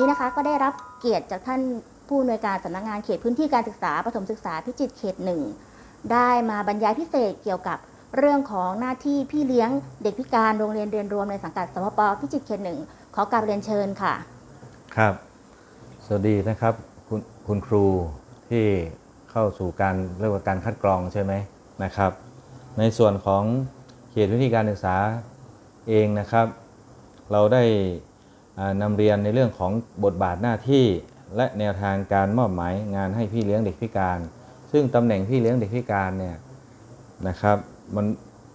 นี้นะคะก็ได้รับเกียรติจากท่านผู้อำนวยการสำนักงานเขตพื้นที่การศึกษาประถมศึกษาพิจิตรเขตหนึ่งได้มาบรรยายพิเศษเกี่ยวกับเรื่องของหน้าที่พี่เลี้ยงเด็กพิการโรงเรียนเรียนรวมในสังกัดสพปพิจิตรเขตหนึ่งขอกราบเรียนเชิญค่ะ ครับ สวัสดีนะครับ คุณคุณครูที่เข้าสู่การเรียกว่าการคัดกรองใช่ไหมนะครับ ในส่วนของเขตวิธีการศึกษาเองนะครับ เราได้ นำเรียนในเรื่องของบทบาทหน้าที่ และแนวทางการมอบหมายงานให้พี่เลี้ยงเด็กพิการ ซึ่งตำแหน่งพี่เลี้ยงเด็กพิการเนี่ยนะครับมัน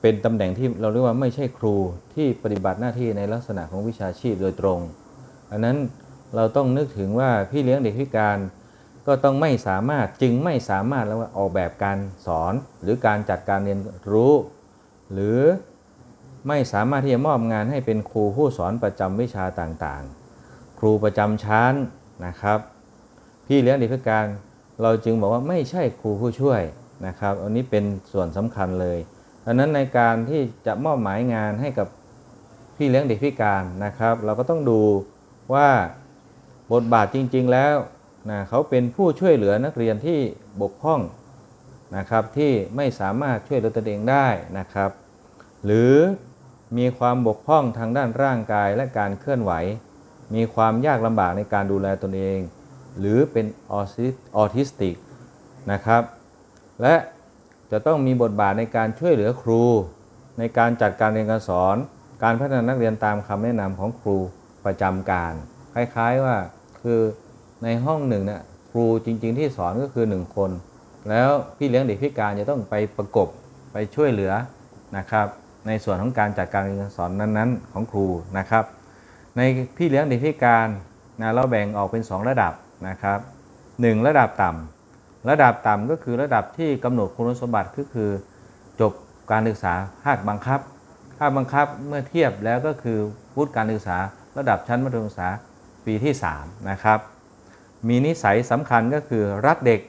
เป็นตำแหน่งที่เราเรียกว่าไม่ใช่ครูที่ปฏิบัติหน้าที่ในลักษณะของวิชาชีพโดยตรงอันนั้นเราต้องนึกถึงว่าพี่เลี้ยงเด็กพิการ ก็ต้องไม่สามารถจึงไม่สามารถแล้วว่าออกแบบการสอนหรือการจัดการเรียนรู้ หรือ ไม่สามารถที่จะมอบงานให้เป็นครูผู้สอนประจำวิชาต่างๆ ครูประจำชั้นนะครับ พี่เลี้ยงเด็กพิการ เราจึงบอกว่าไม่ใช่ครูผู้ช่วยนะครับ อันนี้เป็นส่วนสำคัญเลยดังนั้นในการที่จะมอบหมายงานให้กับพี่เลี้ยงเด็กพิการนะครับ เราก็ต้องดูว่าบทบาทจริง ๆแล้วนะเขาเป็นผู้ช่วยเหลือนักเรียนที่บกพร่องนะครับที่ไม่สามารถช่วยเหลือตนเองได้นะครับ หรือ มีความบกพร่องทางด้านร่างกายและการเคลื่อนไหว มีความยากลำบากในการดูแลตนเอง หรือเป็นออทิสติกนะครับ และจะต้องมีบทบาทในการช่วยเหลือครู ในการจัดการเรียนการสอน การพัฒนานักเรียนตามคำแนะนำของครูประจำการ คล้ายๆว่าคือในห้องหนึ่งเนี่ยครูจริง ๆ ที่สอนก็คือ 1 คน แล้วพี่เลี้ยงเด็กพิการจะต้องไปประกบไปช่วยเหลือนะครับ ในส่วนของการจัดการเรียนการสอนนั้นๆ ของครูนะครับ ในพี่เลี้ยงเด็กพิการนะเราแบ่งออกเป็น 2 ระดับนะครับ 1 ระดับต่ำระดับต่ำก็คือระดับที่กำหนดคุณสมบัติก็คือ จบการศึกษาภาคบังคับ ภาคบังคับเมื่อเทียบแล้วก็คือวุฒิการศึกษา ระดับชั้นมัธยมศึกษาปีที่ 3 นะครับ มีนิสัยสำคัญก็คือรักเด็ก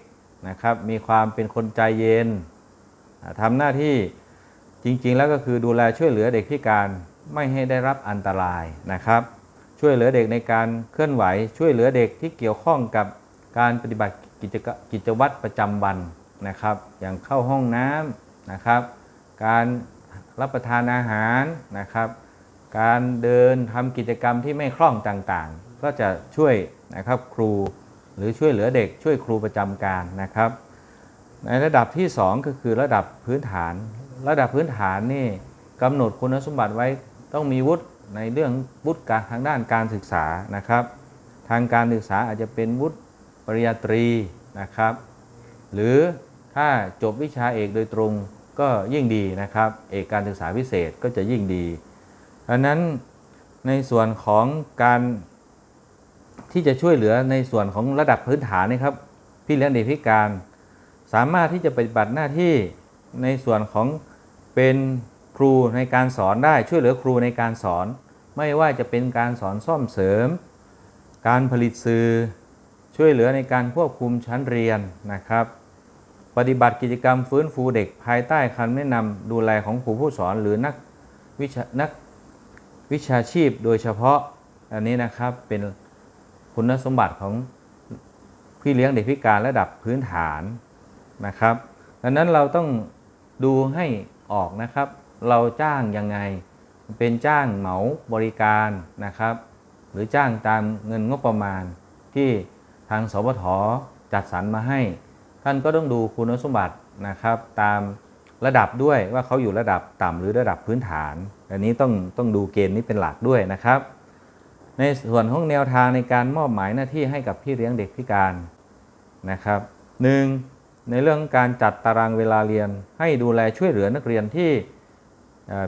นะครับ มีความเป็นคนใจเย็นอ่าทำหน้าที่ จริงๆ แล้วก็คือดูแลช่วยเหลือเด็กพิการไม่ให้ได้รับอันตรายนะครับ ช่วยเหลือเด็กในการเคลื่อนไหว ช่วยเหลือเด็กที่เกี่ยวข้องกับการปฏิบัติกิจกิจวัตรประจำวันนะครับ อย่างเข้าห้องน้ำนะครับ การรับประทานอาหารนะครับ การเดินทำกิจกรรมที่ไม่คล่องต่างๆ ก็จะช่วยนะครับครูหรือช่วยเหลือเด็กช่วยครูประจำการนะครับ ในระดับที่ 2 ก็คือระดับพื้นฐาน ระดับพื้นฐานนี่กำหนดคุณสมบัติไว้ต้องมีวุฒิในเรื่องวุฒิการทางด้านการศึกษานะครับ ทางการศึกษาอาจจะเป็นวุฒิปริญญาตรีนะครับ หรือถ้าจบวิชาเอกโดยตรงก็ยิ่งดีนะครับ เอกการศึกษาพิเศษก็จะยิ่งดีดังนั้นในส่วนของการที่จะช่วยเหลือในส่วนของระดับพื้นฐานนะครับ พี่เลี้ยงเด็กพิการ สามารถที่จะปฏิบัติหน้าที่ ในส่วนของเป็นครูในการสอนได้ช่วยเหลือครูในการสอน ไม่ว่าจะเป็นการสอนซ่อมเสริม การผลิตสื่อ ช่วยเหลือในการควบคุมชั้นเรียนนะครับ ปฏิบัติกิจกรรมฟื้นฟูเด็กภายใต้คำแนะนำดูแลของครูผู้สอนหรือนักวิชานักวิชาชีพโดยเฉพาะอันนี้นะครับเป็นคุณสมบัติของพี่เลี้ยงเด็กพิการระดับพื้นฐานนะครับ ดังนั้นเราต้อง ดูให้ออกนะครับ เราจ้างยังไง เป็นจ้างเหมาบริการนะครับ หรือจ้างตามเงินงบประมาณที่ทางสปทจัดสรรมาให้ ท่านก็ต้องดูคุณสมบัตินะครับ ตามระดับด้วยว่าเขาอยู่ระดับต่ำหรือระดับพื้นฐาน อันนี้ต้องต้องดูเกณฑ์นี้เป็นหลักด้วยนะครับ ในส่วนของแนวทางในการมอบหมายหน้าที่ให้กับพี่เลี้ยงเด็กพิการนะครับหนึ่ง ในเรื่องการจัดตารางเวลาเรียน ให้ดูแลช่วยเหลือนักเรียนที่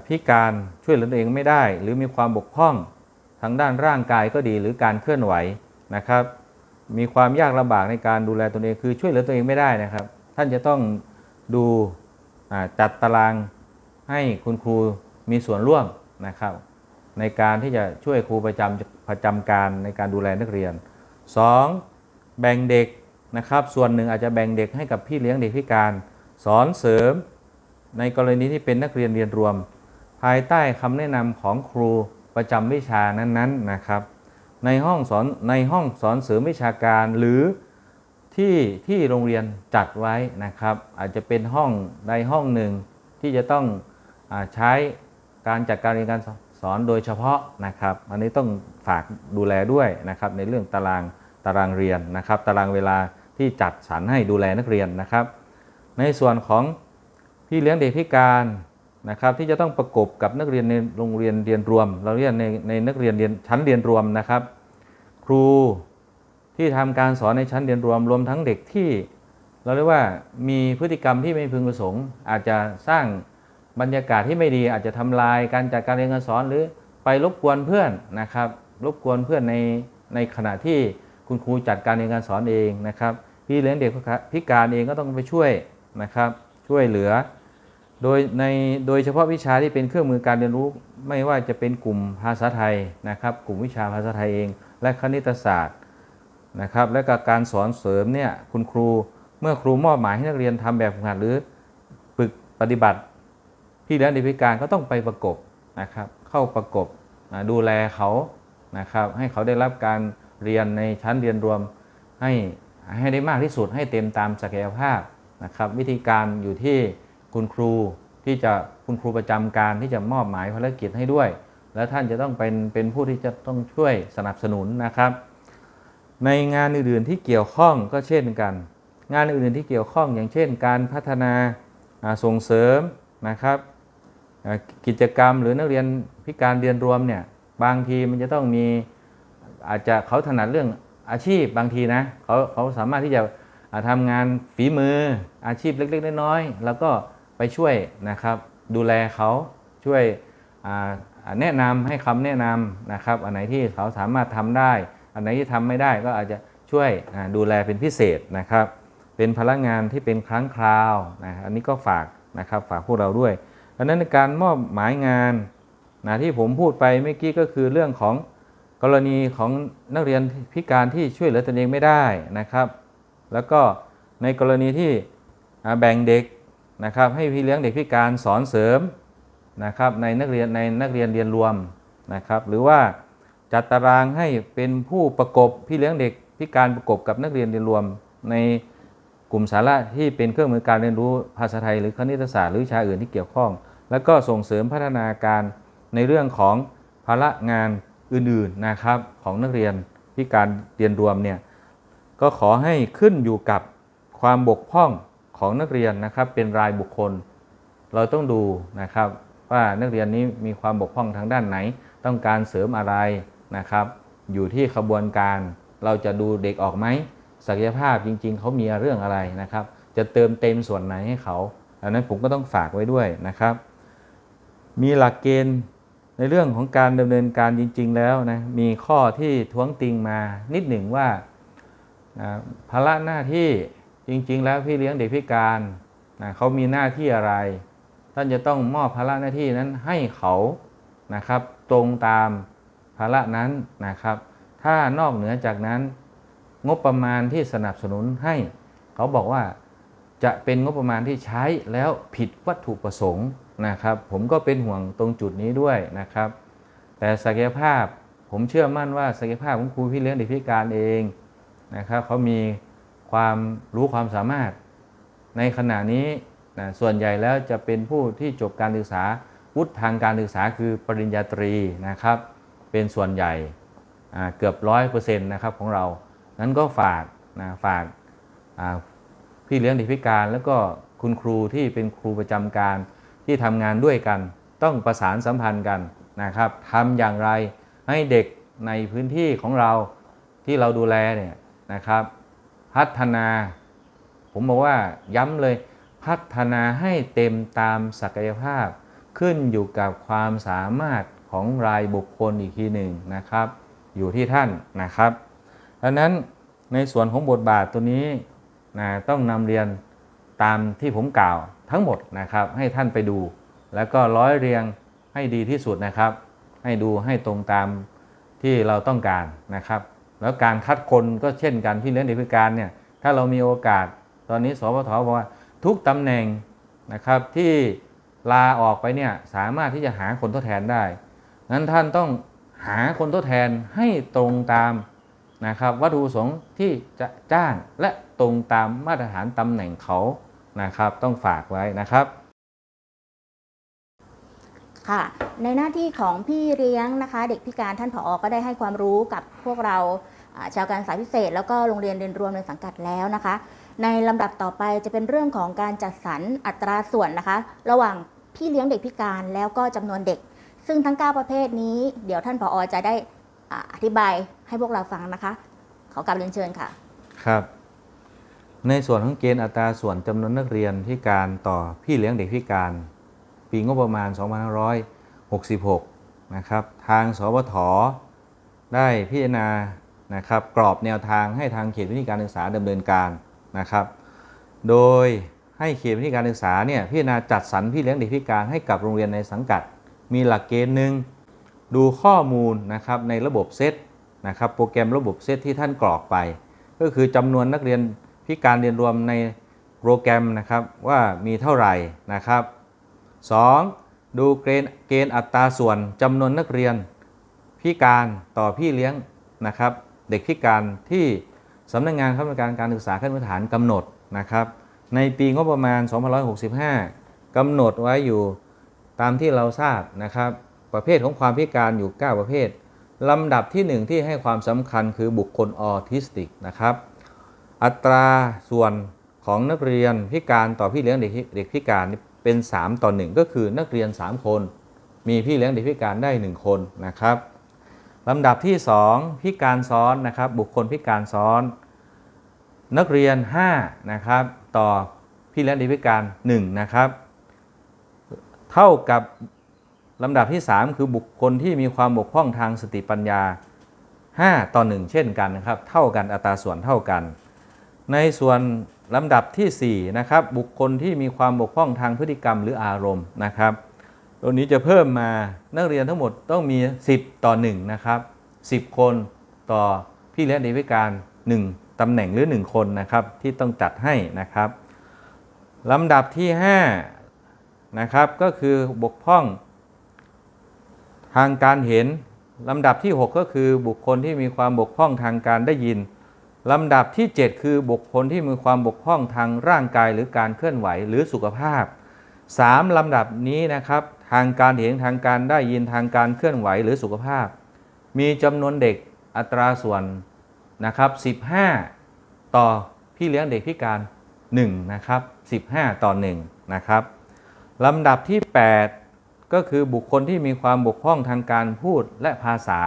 พิการช่วยเหลือตัวเองไม่ได้ หรือมีความบกพร่องทางด้านร่างกายก็ดีหรือการเคลื่อนไหวนะครับ มีความยากลำบากในการดูแลตนเองคือช่วยเหลือตัวเองไม่ได้นะครับ ท่านจะต้องดูจัดตารางให้คุณครูมีส่วนร่วมนะครับ ในการที่จะช่วยครูประจำประจำการในการดูแลนักเรียน 2. แบ่งเด็ก นะครับ ส่วนหนึ่งอาจจะแบ่งเด็กให้กับพี่เลี้ยงเด็กพิการ สอนเสริม ในกรณีที่เป็นนักเรียนเรียนรวม ภายใต้คำแนะนำของครูประจำวิชานั้นๆนะครับ ในห้องสอนในห้องสอนเสริมวิชาการหรือที่ที่โรงเรียนจัดไว้นะครับ อาจจะเป็นห้องใดห้องหนึ่งที่จะต้องอใช้การจัดการเรียนการสอนโดยเฉพาะนะครับ อันนี้ต้องฝากดูแลด้วยนะครับในเรื่องตารางตารางเรียนนะครับ ตารางเวลา ที่จัดสรรให้ดูแลนักเรียนนะครับ ในส่วนของพี่เลี้ยงเด็กพิการนะครับ ที่จะต้องประกบกับนักเรียนในโรงเรียนเรียนรวม เราเรียนในในนักเรียนเรียนชั้นเรียนรวมนะครับ ครูที่ทำการสอนในชั้นเรียนรวมรวมทั้งเด็กที่ เราเรียกว่ามีพฤติกรรมที่ไม่พึงประสงค์ อาจจะสร้างบรรยากาศที่ไม่ดีอาจจะทำลายการจัดการเรียนการสอนหรือไปรบกวนเพื่อนนะครับ รบกวนเพื่อนในในขณะที่คุณครูจัดการเรียนการสอนเองนะครับ พี่เลี้ยงเด็กพิการเองก็ต้องไปช่วยนะครับช่วยเหลือ โดยในโดยเฉพาะวิชาที่เป็นเครื่องมือการเรียนรู้ไม่ว่าจะเป็นกลุ่มภาษาไทยนะครับ กลุ่มวิชาภาษาไทยเอง และคณิตศาสตร์นะครับ และกการสอนเสริมเนี่ยคุณครูเมื่อครูมอบหมายให้นักเรียนทำแบบฝึกหัดหรือฝึกปฏิบัติ พี่เลี้ยงเด็กพิการก็ต้องไปประกบนะครับเข้าประกบดูแลเขานะครับให้เขาได้รับการเรียนในชั้นเรียนรวมให้ ให้ได้มากที่สุดให้เต็มตามศักยภาพนะครับวิธีการอยู่ที่คุณครูที่จะคุณครูประจำการที่จะมอบหมายภารกิจให้ด้วย แล้วท่านจะต้องเป็นเป็นผู้ที่จะต้องช่วยสนับสนุนนะครับ ในงานอื่นๆที่เกี่ยวข้องก็เช่นกัน งานอื่นๆที่เกี่ยวข้องอย่างเช่น การพัฒนาส่งเสริมนะครับกิจกรรมหรือนักเรียนพิการเรียนรวมเนี่ยบางทีมันจะต้องมีอาจจะเขาถนัดเรื่อง อาชีพบางทีนะเขาเขาสามารถที่จะอ่าทำงานฝีมืออาชีพเล็ก ๆ น้อยๆแล้วก็ไปช่วยนะครับ ดูแลเขาช่วยแนะนำให้คำแนะนำนะครับ อันไหนที่เขาสามารถทำได้ อันไหนที่ทำไม่ได้ก็อาจจะช่วยดูแลเป็นพิเศษนะครับ เป็นพลังงานที่เป็นครั้งคราวนะอันนี้ก็ฝากนะครับฝากพวกเราด้วยดังนั้นในการมอบหมายงานนะที่ผมพูดไปเมื่อกี้ก็คือเรื่องของ กรณีของนักเรียนพิการที่ช่วยเหลือตนเองไม่ได้นะครับ แล้วก็ในกรณีที่แบ่งเด็กนะครับให้พี่เลี้ยงเด็กพิการสอนเสริมนะครับในนักเรียนในนักเรียนเรียนรวมนะครับ หรือว่าจัดตารางให้เป็นผู้ประกบพี่เลี้ยงเด็กพิการประกบกับนักเรียนเรียนรวม ในกลุ่มสาระที่เป็นเครื่องมือการเรียนรู้ภาษาไทย หรือคณิตศาสตร์หรือวิชาอื่นที่เกี่ยวข้อง แล้วก็ส่งเสริมพัฒนาการในเรื่องของภาระงาน อื่นๆนะครับของนักเรียนพิการเรียนรวมเนี่ยก็ขอให้ขึ้นอยู่กับความบกพร่องของนักเรียนนะครับเป็นรายบุคคล เราต้องดูนะครับว่านักเรียนนี้มีความบกพร่องทางด้านไหน ต้องการเสริมอะไรนะครับ อยู่ที่ขบวนการเราจะดูเด็กออกไหมศักยภาพจริง ๆเขามีเรื่องอะไรนะครับ จะเติมเต็มส่วนไหนให้เขาอันนั้นผมก็ต้องฝากไว้ด้วยนะครับ มีหลักเกณฑ์ ในเรื่องของการดำเนินการจริง ๆ แล้วนะมีข้อที่ท้วงติงมานิดหนึ่งว่าภาระหน้าที่จริง ๆ แล้วพี่เลี้ยงเด็กพิการนะเขามีหน้าที่อะไร ท่านจะต้องมอบภาระหน้าที่นั้นให้เขานะครับ ตรงตามภาระนั้นนะครับ ถ้านอกเหนือจากนั้น งบประมาณที่สนับสนุนให้ เขาบอกว่าจะเป็นงบประมาณที่ใช้แล้วผิดวัตถุประสงค์ นะครับ ผมก็เป็นห่วงตรงจุดนี้ด้วยนะครับ แต่ศักยภาพผมเชื่อมั่นว่าศักยภาพของครูพี่เลี้ยงเด็กพิการเองนะครับเขามีความรู้ความสามารถ ในขณะนี้นะส่วนใหญ่แล้วจะเป็นผู้ที่จบการศึกษาวุฒิทางการศึกษาคือปริญญาตรีนะครับ เป็นส่วนใหญ่เกือบร้อยเปอร์เซ็นต์นะครับของเรา นั้นก็ฝากนะฝากพี่เลี้ยงเด็กพิการ แล้วก็คุณครูที่เป็นครูประจำการ ที่ทำงานด้วยกัน ต้องประสานสัมพันธ์กันนะครับทำอย่างไรให้เด็กในพื้นที่ของเราที่เราดูแลเนี่ยนะครับ พัฒนา ผมบอกว่าย้ำเลยพัฒนาให้เต็มตามศักยภาพ ขึ้นอยู่กับความสามารถของรายบุคคลอีกทีหนึ่งนะครับ อยู่ที่ท่านนะครับดังนั้นในส่วนของบทบาทตัวนี้นะต้องนำเรียน ตามที่ผมกล่าวทั้งหมดนะครับ ให้ท่านไปดู แล้วก็ร้อยเรียงให้ดีที่สุดนะครับ ให้ดูให้ตรงตามที่เราต้องการนะครับ แล้วการคัดคนก็เช่นกันที่เลี้ยงเด็กพิการเนี่ยถ้าเรามีโอกาสตอนนี้สพทบอกว่าทุกตำแหน่งนะครับที่ลาออกไปเนี่ยสามารถที่จะหาคนทดแทนได้นั้นท่านต้องหาคนทดแทนให้ตรงตามนะครับวัตถุประสงค์ที่จะจ้างและตรงตามมาตรฐานตำแหน่งเขา นะครับต้องฝากไว้นะครับ ค่ะ ในหน้าที่ของพี่เลี้ยงนะคะ เด็กพิการท่านผอก็ได้ให้ความรู้กับพวกเราอ่าชาวการศึกษาพิเศษ แล้วก็โรงเรียนเรียนรวมในสังกัดแล้วนะคะ ในลำดับต่อไปจะเป็นเรื่องของการจัดสรรอัตราส่วนนะคะ ระหว่างพี่เลี้ยงเด็กพิการแล้วก็จำนวนเด็ก ซึ่งทั้ง 9 ประเภทนี้ เดี๋ยวท่านผอจะได้อ่าอธิบายให้พวกเราฟังนะคะ ขอกลับเรียนเชิญค่ะ ครับ ในส่วนของเกณฑ์อัตราส่วนจำนวนนักเรียนพิการต่อพี่เลี้ยงเด็กพิการ ปีงบประมาณ 2566 นะครับ ทางสวทได้พิจารณานะครับกรอบแนวทางให้ทางเขตวิทยการศึกษาดำเนินการนะครับ โดยให้เขตวิทยการศึกษาเนี่ยพิจารณาจัดสรรพี่เลี้ยงเด็กพิการให้กับโรงเรียนในสังกัด มีหลักเกณฑ์หนึ่งดูข้อมูลนะครับในระบบเซตนะครับโปรแกรมระบบเซตที่ท่านกรอกไป ก็คือจำนวนนักเรียน พิการเรียนรวมในโปรแกรมนะครับว่ามีเท่าไหร่นะครับ 2. ดูเกณฑ์เกณฑ์อัตราส่วนจำนวนนักเรียน พิการต่อพี่เลี้ยงนะครับ เด็กพิการที่สำนักงานคณะกรรมการการศึกษาขั้นพื้นฐานกำหนดนะครับ ในปีงบประมาณ 2565 กำหนดไว้อยู่ตามที่เราทราบนะครับ ประเภทของความพิการอยู่ 9 ประเภทลำดับที่ 1 ที่ให้ความสำคัญคือบุคคลออทิสติกนะครับ อัตราส่วนของนักเรียนพิการต่อพี่เลี้ยงเด็กเด็กพิการเป็น 3 ต่อ 1 ก็คือนักเรียน 3 คน มีพี่เลี้ยงเด็กพิการได้ 1 คนนะครับลำดับที่ 2 พิการซ้อนนะครับบุคคลพิการซ้อน นักเรียน5นะครับต่อพี่เลี้ยงเด็กพิการ1นะครับเท่ากับลำดับที่ 3 คือบุคคลที่มีความบกพร่องทางสติปัญญา 5 ต่อ 1 เช่นกันนะครับ เท่ากันอัตราส่วนเท่ากัน ในส่วนลำดับที่4นะครับบุคคลที่มีความบกพร่องทางพฤติกรรมหรืออารมณ์นะครับตัวนี้จะเพิ่มมานักเรียนทั้งหมดต้องมี 10 ต่อ1นะครับ10 คนต่อพี่เลี้ยงเด็กพิการ 1ตำแหน่งหรือ 1 คนนะครับที่ต้องจัดให้นะครับลำดับที่5นะครับก็คือบกพร่อง ทางการเห็นลำดับที่ 6 ก็คือบุคคลที่มีความบกพร่องทางการได้ยิน ลำดับที่ 7 คือบุคคลที่มีความบกพร่องทางร่างกายหรือการเคลื่อนไหวหรือสุขภาพ 3 ลำดับนี้นะครับ ทางการเห็นทางการได้ยินทางการเคลื่อนไหวหรือสุขภาพ มีจำนวนเด็กอัตราส่วนนะครับ15 ต่อพี่เลี้ยงเด็กพิการ1นะครับ15 ต่อ1นะครับลำดับที่ 8 ก็คือบุคคลที่มีความบกพร่องทางการพูดและภาษา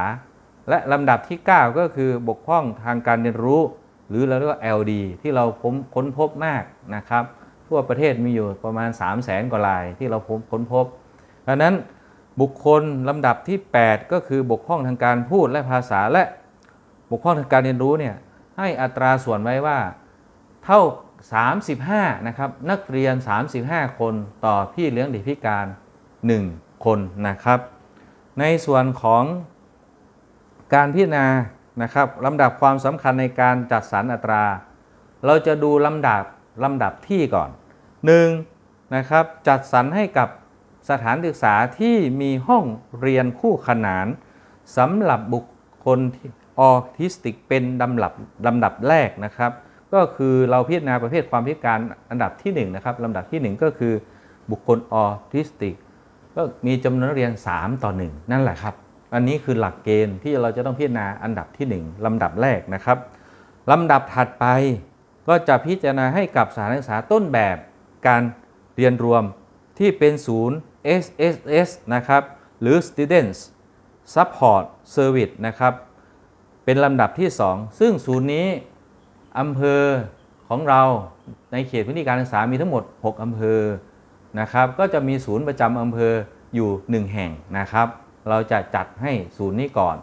และลำดับที่ 9 ก็คือบกพร่องทางการเรียนรู้ หรือเราเรียกว่า LD ที่เราค้นค้นพบมากนะครับ ทั่วประเทศมีอยู่ประมาณ 3 0 0แสนกว่ารายที่เราพบค้นพบดังนั้นบุคคลลำดับที่ 8 ก็คือบกพร่องทางการพูดและภาษาและบกพร่องทางการเรียนรู้เนี่ยให้อัตราส่วนไว้ว่าเท่า 35 นะครับ นักเรียน 35 คนต่อพี่เลี้ยงเด็กพิการ 1 คนนะครับ ในส่วนของ การพิจารณานะครับลำดับความสำคัญในการจัดสรรอัตรา เราจะดูลำดับลำดับที่ก่อน 1. นะครับจัดสรรให้กับสถานศึกษาที่มีห้องเรียนคู่ขนานสำหรับบุคคลออทิสติกเป็นลำดับลำดับแรกนะครับ ก็คือเราพิจารณาประเภทความพิการอันดับที่1นะครับลำดับที่ 1 ก็คือบุคคลออทิสติกก็มีจำนวนนักเรียน 3 ต่อ 1 นั่นแหละครับ อันนี้คือหลักเกณฑ์ที่เราจะต้องพิจารณาอันดับที่ 1ลำดับแรกนะครับลำดับถัดไปก็จะพิจารณาให้กับสถานศึกษาต้นแบบการเรียนรวมที่เป็นศูนย์ SSS นะครับหรือ Students Support Service นะครับเป็นลำดับที่ 2 ซึ่งศูนย์นี้อำเภอของเราในเขตพื้นที่การศึกษามีทั้งหมด 6 อำเภอนะครับก็จะมีศูนย์ประจำอำเภออยู่ 1 แห่งนะครับ เราจะจัดให้ศูนย์นี้ก่อน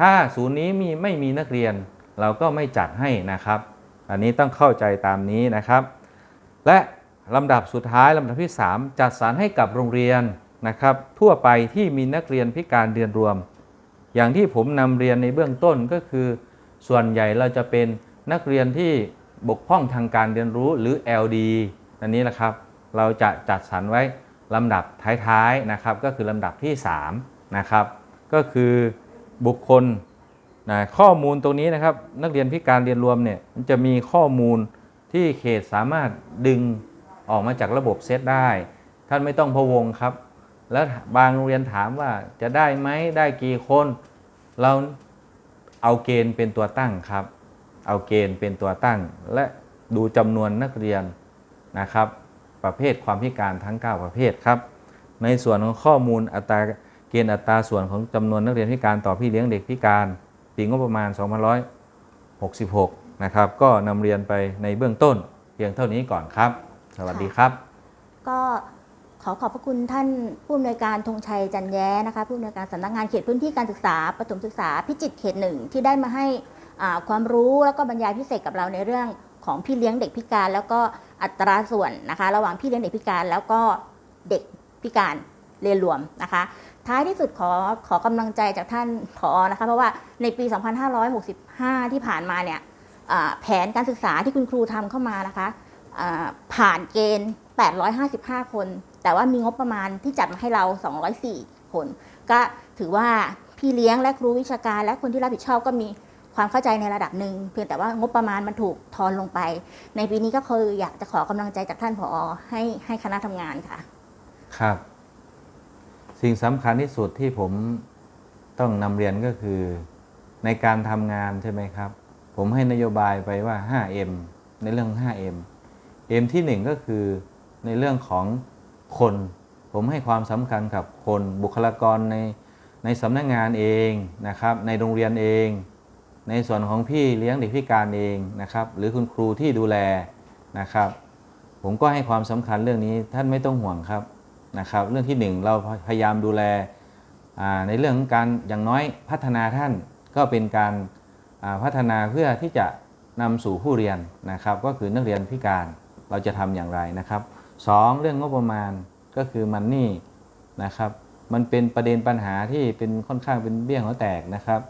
ถ้าศูนย์นี้มีไม่มีนักเรียน เราก็ไม่จัดให้นะครับ อันนี้ต้องเข้าใจตามนี้นะครับ และลำดับสุดท้ายลำดับที่ 3 จัดสรรให้กับโรงเรียนนะครับ ทั่วไปที่มีนักเรียนพิการเรียนรวม อย่างที่ผมนำเรียนในเบื้องต้นก็คือ ส่วนใหญ่เราจะเป็นนักเรียนที่บกพร่องทางการเรียนรู้หรือ LD อันนี้นะครับ เราจะจัดสรรไว้ลำดับท้ายๆนะครับ ก็คือลำดับที่ 3 นะครับ ก็คือบุคคลนะข้อมูลตรงนี้นะครับ นักเรียนพิการเรียนรวมเนี่ยมันจะมีข้อมูลที่เขตสามารถดึงออกมาจากระบบเซตได้ ท่านไม่ต้องพะวงครับ แล้วบางโรงเรียนถามว่าจะได้ไหมได้กี่คน เราเอาเกณฑ์เป็นตัวตั้งครับ เอาเกณฑ์เป็นตัวตั้ง และดูจำนวนนักเรียนนะครับ ประเภทความพิการทั้ง 9 ประเภทครับ ในส่วนของข้อมูลอัตรา กณฑ์อัตราส่วนของจำนวนนักเรียนพิการต่อพี่เลี้ยงเด็กพิการปีงบประมาณ 2566 นะครับ ก็นำเรียนไปในเบื้องต้นเพียงเท่านี้ก่อนครับ สวัสดีครับ ก็ขอขอบพระคุณท่านผู้อำนวยการธงชัยจันแย้นะคะผู้อำนวยการสำนักงานเขตพื้นที่การศึกษาประถมศึกษาพิจิตรเขตหนึ่งที่ได้มาให้ความรู้แล้วก็บรรยายพิเศษกับเราในเรื่องของพี่เลี้ยงเด็กพิการ แล้วก็อัตราส่วนนะคะ ระหว่างพี่เลี้ยงเด็กพิการ แล้วก็เด็กพิการเรียนรวมนะคะ ท้ายที่สุดขอขอกำลังใจจากท่านผอนะคะ เพราะว่าในปี 2565 ที่ผ่านมาเนี่ยแผนการศึกษาที่คุณครูทำเข้ามานะคะผ่านเกณฑ์ 855 คน แต่ว่ามีงบประมาณที่จัดมาให้เรา 204 คน ก็ถือว่าพี่เลี้ยงและครูวิชาการ และคนที่รับผิดชอบก็มีความเข้าใจในระดับหนึ่งเพียงแต่ว่างบประมาณมันถูกทอนลงไป ในปีนี้ก็คืออยากจะขอกำลังใจจากท่านผอ ให้ให้คณะทำงานค่ะ ครับ สิ่งสำคัญที่สุดที่ผมต้องนำเรียนก็คือในการทำงานใช่ไหมครับ ผมให้นโยบายไปว่า 5M ในเรื่อง 5M M ที่ 1 ก็คือในเรื่องของคน ผมให้ความสำคัญกับคนบุคลากรในในสำนักงานเองนะครับ ในโรงเรียนเอง ในส่วนของพี่เลี้ยงเด็กพิการเองนะครับ หรือคุณครูที่ดูแลนะครับ ผมก็ให้ความสำคัญเรื่องนี้ท่านไม่ต้องห่วงครับ นะครับเรื่องที่หนึ่งเราพยายามดูแลในเรื่องของการอย่างน้อยพัฒนาท่านก็เป็นการพัฒนาเพื่อที่จะนำสู่ผู้เรียนนะครับ ก็คือนักเรียนพิการเราจะทำอย่างไรนะครับสองเรื่องงบประมาณก็คือมันนี่นะครับ มันเป็นประเด็นปัญหาที่เป็นค่อนข้างเป็นเบี้ยงหัวแตกนะครับ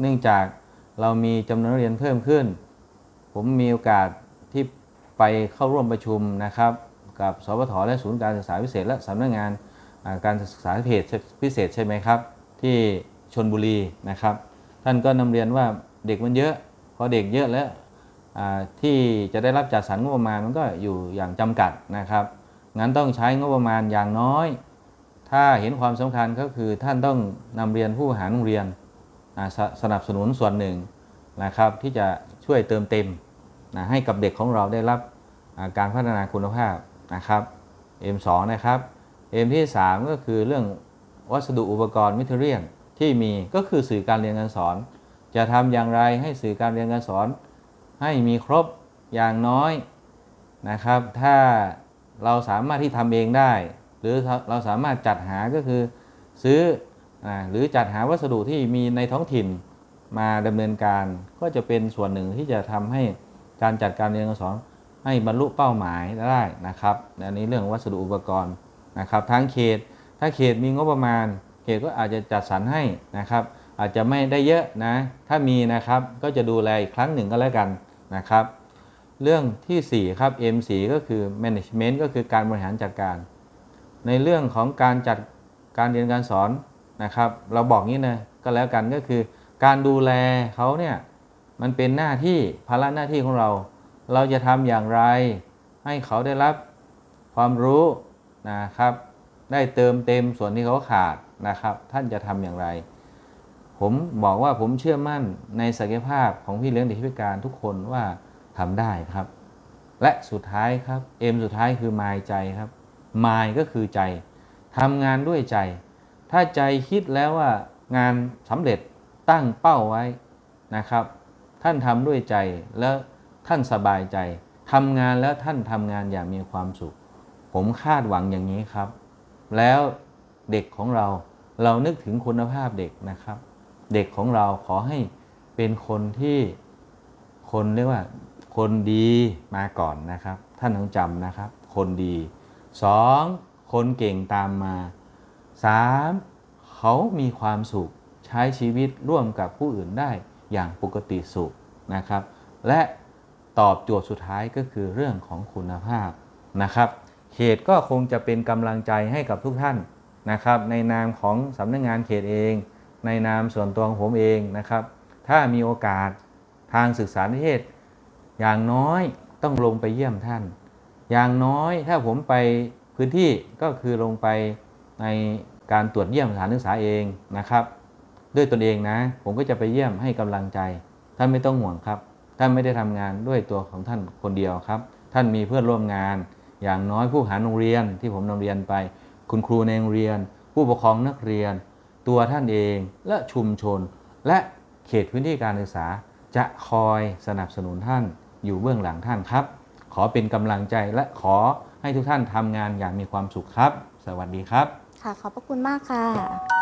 เนื่องจากเรามีจำนวนเรียนเพิ่มขึ้น ผมมีโอกาสที่ไปเข้าร่วมประชุมนะครับ กับสพทและศูนย์การศึกษาพิเศษ และสำนักงานการศึกษาพิเศษพิเศษใช่ไหมครับ ที่ชนบุรีนะครับ ท่านก็นำเรียนว่าเด็กมันเยอะพอเด็กเยอะแล้วที่จะได้รับจัดสรรงบประมาณมันก็อยู่อย่างจำกัดนะครับงั้นต้องใช้งบประมาณอย่างน้อย ถ้าเห็นความสำคัญก็คือท่านต้องนำเรียนผู้หารโรงเรียนสสนับสนุนส่วนหนึ่งนะครับที่จะช่วยเติมเต็มนะให้กับเด็กของเราได้รับการพัฒนาคุณภาพ นะครับ M2 นะครับ M ที่ 3 ก็คือเรื่องวัสดุอุปกรณ์มิเทเรียนที่มีก็คือสื่อการเรียนการสอน จะทำอย่างไรให้สื่อการเรียนการสอน ให้มีครบอย่างน้อยนะครับ ถ้าเราสามารถที่ทำเองได้ หรือเราสามารถจัดหาก็คือซื้ออหรือจัดหาวัสดุที่มีในท้องถิ่นมาดำเนินการ ก็จะเป็นส่วนหนึ่งที่จะทำให้การจัดการเรียนการสอน ให้บรรลุเป้าหมายได้นะครับอันนี้เรื่องวัสดุอุปกรณ์นะครับทั้งเขต ถ้าเขตมีงบประมาณ เขตก็อาจจะจัดสรรให้นะครับ อาจจะไม่ได้เยอะนะถ้ามีนะครับก็จะดูแลอีกครั้งหนึ่งก็แล้วกันนะครับ เรื่องทีสี่4 ครับ M4 ก็คือ management ก็คือการบริหารจัดการ ในเรื่องของการจัดการเรียนการสอนนะครับ เราบอกงี้นะก็แล้วกันก็คือ การดูแลเขาเนี่ยมันเป็นหน้าที่ภาระหน้าที่ของเรา เราจะทำอย่างไร ให้เขาได้รับความรู้นะครับ ได้เติมเต็มส่วนที่เขาขาดนะครับ ท่านจะทำอย่างไร ผมบอกว่าผมเชื่อมั่นในศักยภาพของพี่เลี้ยงเด็กพิการทุกคนว่าทำได้ครับ และสุดท้ายครับ M สุดท้ายคือมายใจครับมายก็คือใจทำงานด้วยใจ ถ้าใจคิดแล้วว่างานสำเร็จตั้งเป้าไว้นะครับ ท่านทำด้วยใจแล้ว ท่านสบายใจทำงานแล้วท่านทำงานอย่างมีความสุข ผมคาดหวังอย่างนี้ครับ แล้วเด็กของเราเรานึกถึงคุณภาพเด็กนะครับ เด็กของเราขอให้เป็นคนที่คนเรียกว่า คนดีมาก่อนนะครับ ท่านต้องจำนะครับ คนดีสองคนเก่งตามมาสามเขามีความสุขใช้ชีวิตร่วมกับผู้อื่นได้อย่างปกติสุขนะครับ และ ตอบโจทย์สุดท้ายก็คือเรื่องของคุณภาพนะครับเขตก็คงจะเป็นกำลังใจให้กับทุกท่านนะครับ ในนามของสำนักงงานเขตเอง ในนามส่วนตัวของผมเองนะครับ ถ้ามีโอกาสทางศึกษานิเทศ อย่างน้อยต้องลงไปเยี่ยมท่าน อย่างน้อยถ้าผมไปพื้นที่ก็คือลงไปในการตรวจเยี่ยมสถานศึกษาเองนะครับ ด้วยตนเองนะ ผมก็จะไปเยี่ยมให้กำลังใจ ท่านไม่ต้องห่วงครับ ท่านไม่ได้ทำงานด้วยตัวของท่านคนเดียวครับ ท่านมีเพื่อนร่วมงาน อย่างน้อยผู้หารโรงเรียนที่ผมนำเรียนไป คุณครูในโรงเรียน ผู้ปกครองนักเรียน ตัวท่านเองและชุมชน และเขตพื้นที่การศึกษา จะคอยสนับสนุนท่านอยู่เบื้องหลังท่านครับ ขอเป็นกำลังใจและขอให้ทุกท่านทำงานอย่างมีความสุขครับ สวัสดีครับ ค่ะขอบพระคุณมากค่ะ